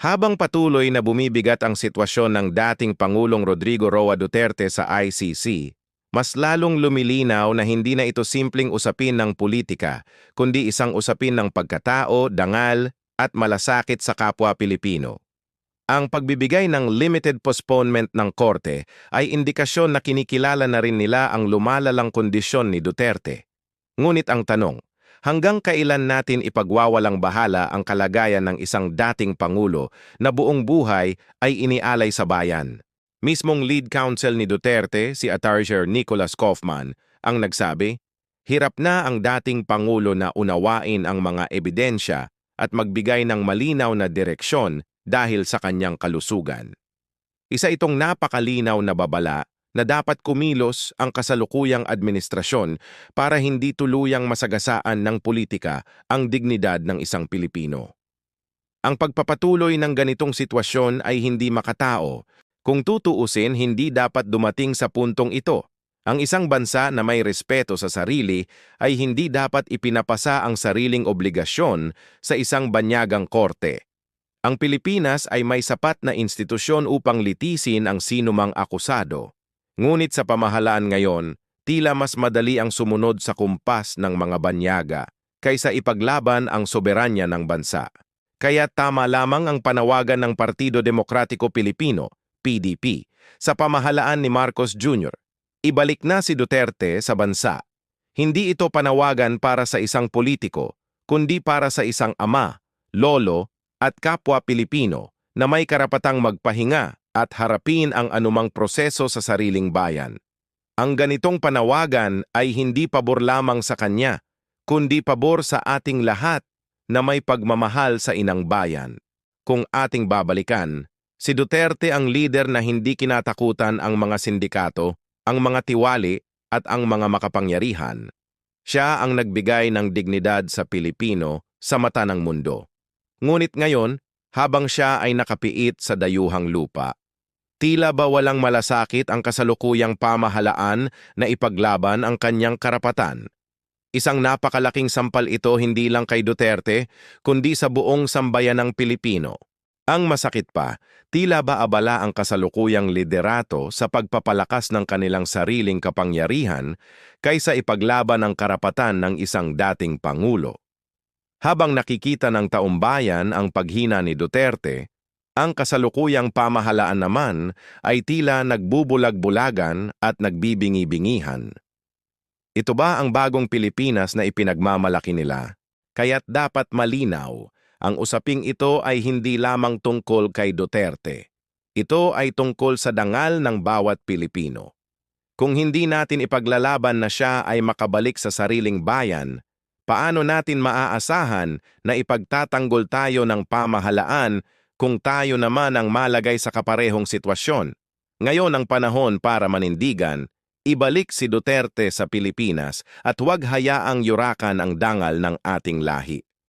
Habang patuloy na bumibigat ang sitwasyon ng dating Pangulong Rodrigo Roa Duterte sa ICC, mas lalong lumilinaw na hindi na ito simpleng usapin ng politika, kundi isang usapin ng pagkatao, dangal, at malasakit sa kapwa Pilipino. Ang pagbibigay ng limited postponement ng korte ay indikasyon na kinikilala na rin nila ang lumalalang kondisyon ni Duterte. Ngunit ang tanong, hanggang kailan natin ipagwawalang bahala ang kalagayan ng isang dating Pangulo na buong buhay ay inialay sa bayan? Mismong lead counsel ni Duterte, si Attorney Nicholas Kaufman, ang nagsabi, hirap na ang dating Pangulo na unawain ang mga ebidensya at magbigay ng malinaw na direksyon dahil sa kanyang kalusugan. Isa itong napakalinaw na babala na dapat kumilos ang kasalukuyang administrasyon para hindi tuluyang masagasaan ng politika ang dignidad ng isang Pilipino. Ang pagpapatuloy ng ganitong sitwasyon ay hindi makatao. Kung tutuusin, hindi dapat dumating sa puntong ito. Ang isang bansa na may respeto sa sarili ay hindi dapat ipinapasa ang sariling obligasyon sa isang banyagang korte. Ang Pilipinas ay may sapat na institusyon upang litisin ang sinumang akusado. Ngunit sa pamahalaan ngayon, tila mas madali ang sumunod sa kumpas ng mga banyaga kaysa ipaglaban ang soberanya ng bansa. Kaya tama lamang ang panawagan ng Partido Demokratiko Pilipino, PDP, sa pamahalaan ni Marcos Jr. Ibalik na si Duterte sa bansa. Hindi ito panawagan para sa isang politiko, kundi para sa isang ama, lolo, at kapwa Pilipino na may karapatang magpahinga at harapin ang anumang proseso sa sariling bayan. Ang ganitong panawagan ay hindi pabor lamang sa kanya, kundi pabor sa ating lahat na may pagmamahal sa inang bayan. Kung ating babalikan, si Duterte ang leader na hindi kinatakutan ang mga sindikato, ang mga tiwali at ang mga makapangyarihan. Siya ang nagbigay ng dignidad sa Pilipino sa mata ng mundo. Ngunit ngayon, habang siya ay nakapiit sa dayuhang lupa, tila ba walang malasakit ang kasalukuyang pamahalaan na ipaglaban ang kanyang karapatan. Isang napakalaking sampal ito hindi lang kay Duterte, kundi sa buong sambayan ng Pilipino. Ang masakit pa, tila ba abala ang kasalukuyang liderato sa pagpapalakas ng kanilang sariling kapangyarihan kaysa ipaglaban ang karapatan ng isang dating Pangulo. Habang nakikita ng taumbayan ang paghina ni Duterte, ang kasalukuyang pamahalaan naman ay tila nagbubulag-bulagan at nagbibingi-bingihan. Ito ba ang bagong Pilipinas na ipinagmamalaki nila? Kaya't dapat malinaw, ang usaping ito ay hindi lamang tungkol kay Duterte. Ito ay tungkol sa dangal ng bawat Pilipino. Kung hindi natin ipaglalaban na siya ay makabalik sa sariling bayan, paano natin maaasahan na ipagtatanggol tayo ng pamahalaan kung tayo naman ang malagay sa kaparehong sitwasyon? Ngayon ang panahon para manindigan, ibalik si Duterte sa Pilipinas at huwag hayaang yurakan ang dangal ng ating lahi.